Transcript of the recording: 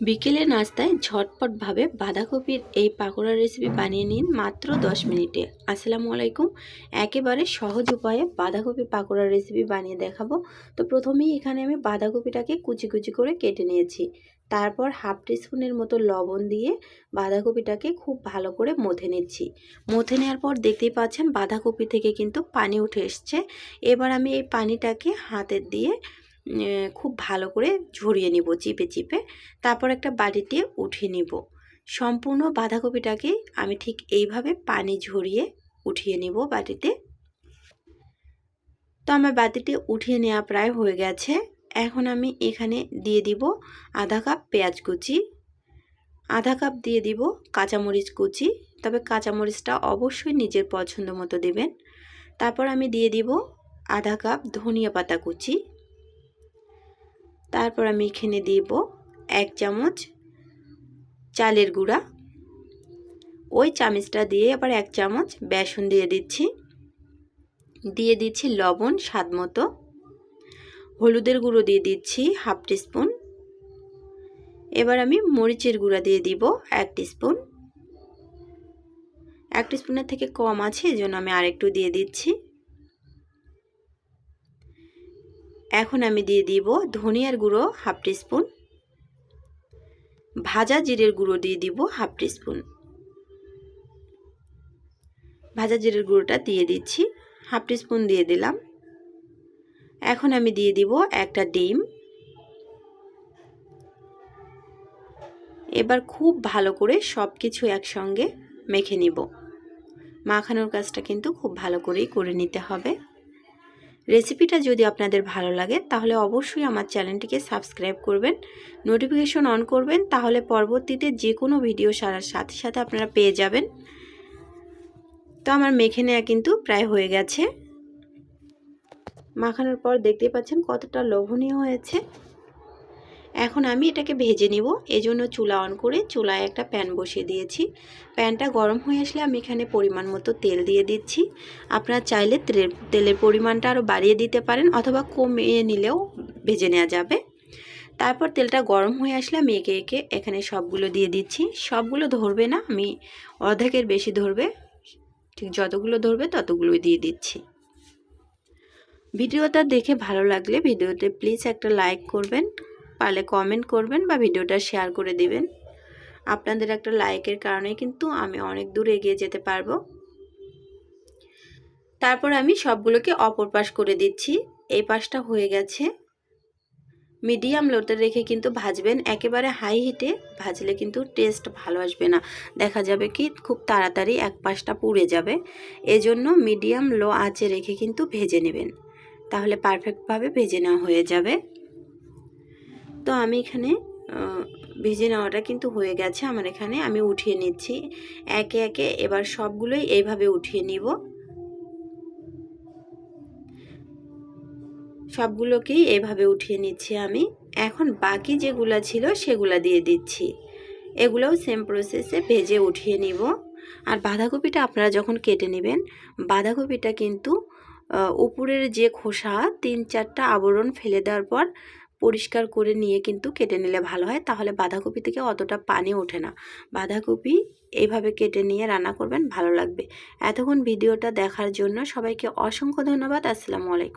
বিকেলে নাস্তায় ঝটপটভাবে বাঁধাকপির এই পাকোড়া রেসিপি বানিয়ে নিন মাত্র 10 মিনিটে। আসসালামু আলাইকুম। একেবারে সহজ উপায়ে বাঁধাকপির পাকোড়া রেসিপি বানিয়ে দেখাবো। তো প্রথমেই এখানে আমি বাঁধাকপিটাকে কুচি কুচি করে কেটে নিয়েছি। তারপর হাফ টিস্পুনের মতো লবণ দিয়ে বাঁধাকপিটাকে খুব ভালো করে মথে নিচ্ছি। মথে নেওয়ার পর দেখতেই পাচ্ছেন বাঁধাকপি থেকে কিন্তু পানি উঠে এসছে। এবার আমি এই পানিটাকে হাতের দিয়ে খুব ভালো করে ঝরিয়ে নিব চিপে চিপে। তারপর একটা বাটিতে উঠিয়ে নিব। সম্পূর্ণ বাঁধাকপিটাকে আমি ঠিক এইভাবে পানি ঝরিয়ে উঠিয়ে নিব বাটিতে। তো আমার বাটিতে উঠিয়ে নেওয়া প্রায় হয়ে গেছে। এখন আমি এখানে দিয়ে দিব আধা কাপ পেঁয়াজ কুচি, আধা কাপ দিয়ে দিব কাঁচামরিচ কুচি। তবে কাঁচামরিচটা অবশ্যই নিজের পছন্দ মতো দেবেন। তারপর আমি দিয়ে দিব আধা কাপ ধনিয়া পাতা কুচি। তারপর আমি এখানে দিব এক চামচ চালের গুঁড়া। ওই চামচটা দিয়ে আবার এক চামচ বেসন দিয়ে দিচ্ছি। দিয়ে দিচ্ছি লবণ স্বাদ মতো। হলুদের গুঁড়ো দিয়ে দিচ্ছি হাফ টিস্পুন। এবার আমি মরিচের গুঁড়া দিয়ে দিব এক টিস্পুন। এক টিস্পুনের থেকে কম আছে এই জন্য আমি আরেকটু দিয়ে দিচ্ছি। এখন আমি দিয়ে দিব ধনিয়ার গুঁড়ো হাফ টিস্পুন। ভাজা জিরের গুঁড়ো দিয়ে দিব হাফ টিস্পুন। ভাজা জিরের গুঁড়োটা দিয়ে দিচ্ছি, হাফ টিস্পুন দিয়ে দিলাম। এখন আমি দিয়ে দিব একটা ডিম। এবার খুব ভালো করে সব কিছু একসঙ্গে মেখে নিব। মাখানোর কাজটা কিন্তু খুব ভালো করেই করে নিতে হবে। রেসিপিটা যদি আপনাদের ভালো লাগে, তাহলে অবশ্যই আমার চ্যানেলটিকে সাবস্ক্রাইব করবেন নোটিফিকেশন অন করবেন, তাহলে পরবর্তীতে যে কোনো ভিডিও সারার সাথে সাথে আপনারা পেয়ে যাবেন। তো আমার মেখে নেওয়া কিন্তু প্রায় হয়ে গেছে। মাখানোর পর দেখতে পাচ্ছেন কতটা লোভনীয় হয়েছে। এখন আমি এটাকে ভেজে নিব। এজন্য চুলা অন করে চুলায় একটা প্যান বসিয়ে দিয়েছি। প্যানটা গরম হয়ে আসলে আমি এখানে পরিমাণ মতো তেল দিয়ে দিচ্ছি। আপনারা চাইলে তেলের পরিমাণটা আরও বাড়িয়ে দিতে পারেন অথবা কমিয়ে নিলেও ভেজে নেওয়া যাবে। তারপর তেলটা গরম হয়ে আসলে আমি একে একে এখানে সবগুলো দিয়ে দিচ্ছি। সবগুলো ধরবে না, আমি অর্ধেকের বেশি ধরবে। ঠিক যতগুলো ধরবে ততগুলোই দিয়ে দিচ্ছি। ভিডিওটা দেখে ভালো লাগলে ভিডিওতে প্লিজ একটা লাইক করবেন। পারলে কমেন্ট করবেন বা ভিডিওটা শেয়ার করে দিবেন। আপনাদের একটা লাইকের কারণে কিন্তু আমি অনেক দূর এগিয়ে যেতে পারব। তারপর আমি সবগুলোকে অপর পাশ করে দিচ্ছি। এই পাশটা হয়ে গেছে। মিডিয়াম লোতে রেখে কিন্তু ভাজবেন একেবারে হাই হিটে ভাজলে কিন্তু টেস্ট ভালো আসবে না। দেখা যাবে কি খুব তাড়াতাড়ি এক পাশটা পুড়ে যাবে। এজন্য মিডিয়াম লো আঁচে রেখে কিন্তু ভেজে নেবেন। তাহলে পারফেক্টভাবে ভেজে নেওয়া হয়ে যাবে। তো আমি এখানে ভেজে নেওয়াটা কিন্তু হয়ে গেছে আমার এখানে। আমি উঠিয়ে নিচ্ছি। একে একে এবার সবগুলোই এইভাবে উঠিয়ে নিব। সবগুলোকেই এভাবে উঠিয়ে নিচ্ছি আমি। এখন বাকি যেগুলো ছিল সেগুলো দিয়ে দিচ্ছি। এগুলোও সেম প্রসেসে ভেজে উঠিয়ে নিব। আর বাঁধাকপিটা আপনারা যখন কেটে নেবেন, বাঁধাকপিটা কিন্তু উপরের যে খোসা তিন চারটা আবরণ ফেলে দেওয়ার পর পরিষ্কার করে নিয়ে কিন্তু কেটে নিলে ভালো হয়। তাহলে বাঁধাকপি থেকে অতটা পানি ওঠে না। বাঁধাকপি এইভাবে কেটে নিয়ে রান্না করবেন, ভালো লাগবে। এতক্ষণ ভিডিওটা দেখার জন্য সবাইকে অসংখ্য ধন্যবাদ। আসসালামু আলাইকুম।